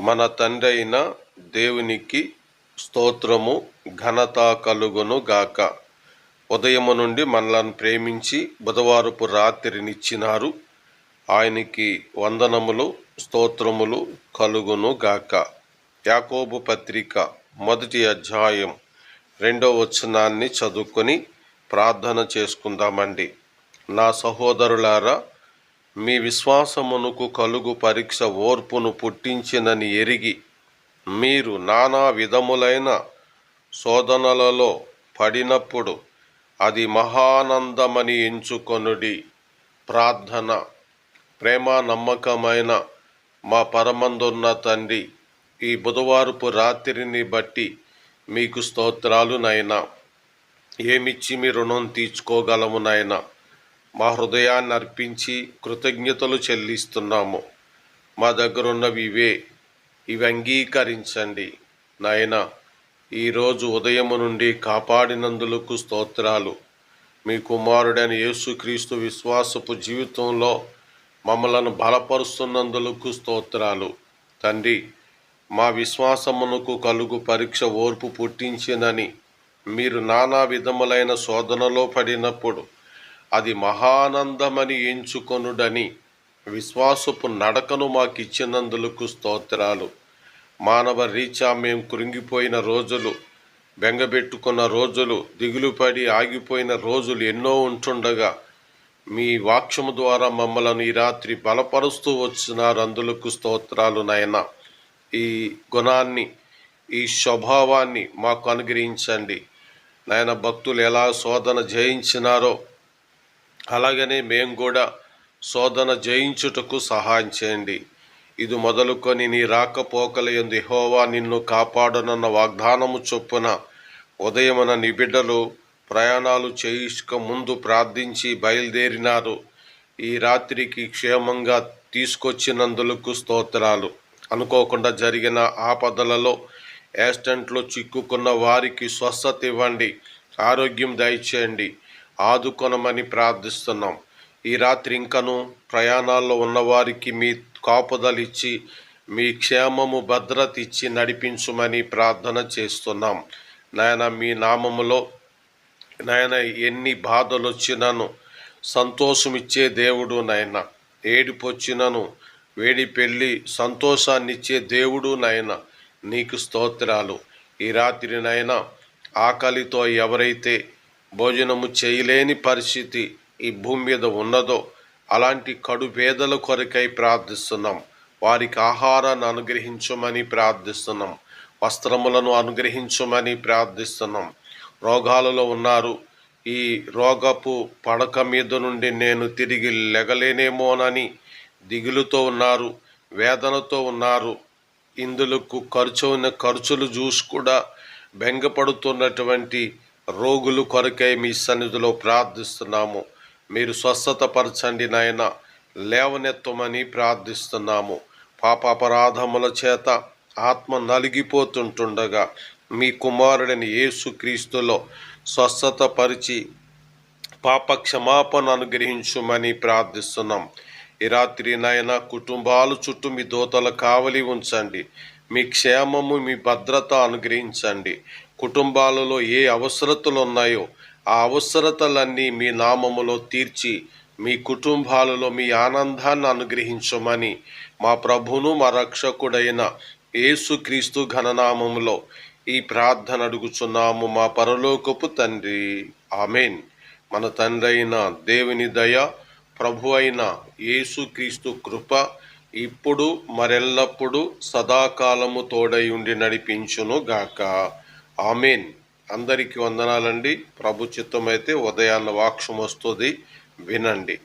మన తండ్రి అయిన దేవునికి స్తోత్రము ఘనత కలుగును గాక. ఉదయము నుండి మనలను ప్రేమించి బుధవారపు రాత్రినిచ్చినారు ఆయనకి వందనములు స్తోత్రములు కలుగును గాక. యాకోబు పత్రిక మొదటి అధ్యాయం రెండో వచనాన్ని చదువుకొని ప్రార్థన చేసుకుందామండి. నా సహోదరులారా మీ విశ్వాసమునకు కలుగు పరీక్ష ఓర్పును పుట్టించినని ఎరిగి మీరు నానా విధములైన శోధనలలో పడినప్పుడు అది మహానందమని ఎంచుకొనుడి. ప్రార్థన ప్రేమ నమ్మకమైన మా పరమందున్న తండ్రి ఈ బుధవారపు రాత్రిని బట్టి మీకు స్తోత్రాలు నైనా ఏమిచ్చి మీ రుణం తీర్చుకోగలము నాయనా? మా హృదయాన్ని అర్పించి కృతజ్ఞతలు చెల్లిస్తున్నాము. మా దగ్గరున్నవి ఇవే ఇవి అంగీకరించండి. నాయన ఈరోజు ఉదయము నుండి కాపాడినందులకు స్తోత్రాలు. మీ కుమారుడైన యేసుక్రీస్తు విశ్వాసపు జీవితంలో మమ్మలను బలపరుస్తున్నందులకు స్తోత్రాలు. తండ్రి మా విశ్వాసమునకు కలుగు పరీక్ష ఓర్పు పుట్టించినని మీరు నానా విధములైన శోధనలో పడినప్పుడు అది మహానందమని ఎంచుకొనుడని విశ్వాసపు నడకను మాకు ఇచ్చినందులకు స్తోత్రాలు. మానవ రీచా మేము కృంగిపోయిన రోజులు బెంగబెట్టుకున్న రోజులు దిగులుపడి ఆగిపోయిన రోజులు ఎన్నో ఉంటుండగా మీ వాక్యము ద్వారా మమ్మలను ఈ రాత్రి బలపరుస్తూ వచ్చినారు అందులకు స్తోత్రాలు నాయన. ఈ గుణాన్ని ఈ స్వభావాన్ని మాకు అనుగ్రహించండి. నాయన భక్తులు ఎలా శోధన జయించినారో అలాగనే మేము కూడా శోధన జయించుటకు సహాయం చేయండి. ఇది మొదలుకొని నీ రాకపోకల ఎందు హోవా నిన్ను కాపాడనన్న వాగ్దానము చొప్పున ఉదయమున నీ బిడ్డలు ప్రయాణాలు చేయించక ముందు ప్రార్థించి బయలుదేరినారు. ఈ రాత్రికి క్షేమంగా తీసుకొచ్చినందులకు స్తోత్రాలు. అనుకోకుండా జరిగిన ఆపదలలో యాక్సిడెంట్లో చిక్కుకున్న వారికి స్వస్థత ఇవ్వండి. ఆరోగ్యం దయచేయండి. ఆదుకొనమని ప్రార్థిస్తున్నాం. ఈ రాత్రి ఇంకను ప్రయాణాల్లో ఉన్నవారికి మీ కాపుదలిచ్చి మీ క్షేమము భద్రత ఇచ్చి నడిపించుమని ప్రార్థన చేస్తున్నాం. నాయన మీ నామములో నాయన ఎన్ని బాధలు వచ్చినను సంతోషమిచ్చే దేవుడు నాయన. ఏడుపు వచ్చినను వేడి పెళ్ళి సంతోషాన్నిచ్చే దేవుడు నాయన. నీకు స్తోత్రాలు. ఈ రాత్రి నాయన ఆకలితో ఎవరైతే భోజనము చేయలేని పరిస్థితి ఈ భూమి మీద ఉన్నదో అలాంటి కడు పేదల కొరకై ప్రార్థిస్తున్నాం. వారికి ఆహారాన్ని అనుగ్రహించమని ప్రార్థిస్తున్నాం. వస్త్రములను అనుగ్రహించమని ప్రార్థిస్తున్నాం. రోగాలలో ఉన్నారు. ఈ రోగపు పడక మీద నుండి నేను తిరిగి లెగలేనేమోనని దిగులుతో ఉన్నారు వేదనతో ఉన్నారు. ఇందులకు ఖర్చు ఉన్న ఖర్చులు చూసి కూడా బెంగపడుతున్నటువంటి రోగులు కొరకై మీ సన్నిధిలో ప్రార్థిస్తున్నాము. మీరు స్వస్థత పరచండి నాయన. లేవనెత్తమని ప్రార్థిస్తున్నాము. పాపాపరాధముల చేత ఆత్మ నలిగిపోతుంటుండగా మీ కుమారుడిని యేసుక్రీస్తులో స్వస్థత పరిచి పాప క్షమాపణ అనుగ్రహించుమని ప్రార్థిస్తున్నాం. ఈ రాత్రి నాయన కుటుంబాలు చుట్టూ మీ దోతల కావలి ఉంచండి. మీ క్షేమము మీ భద్రత అనుగ్రహించండి. కుటుంబాలలో ఏ అవసరతలు ఉన్నాయో ఆ అవసరతలన్నీ మీ నామములో తీర్చి మీ కుటుంబాలలో మీ ఆనందాన్ని అనుగ్రహించమని మా ప్రభును మా రక్షకుడైన యేసుక్రీస్తు ఘననామములో ఈ ప్రార్థన అడుగుచున్నాము. మా పరలోకపు తండ్రి. ఆమెన్. మన తండ్రి అయిన దేవుని దయ ప్రభు అయిన యేసుక్రీస్తు కృప ఇప్పుడు మరెల్లప్పుడు సదాకాలము తోడై ఉండి నడిపించును గాక. ఆమెన్. అందరికీ వందనాలండి. ప్రభు చిత్తమైతే ఉదయాన్న వాక్షం వస్తుంది. వినండి.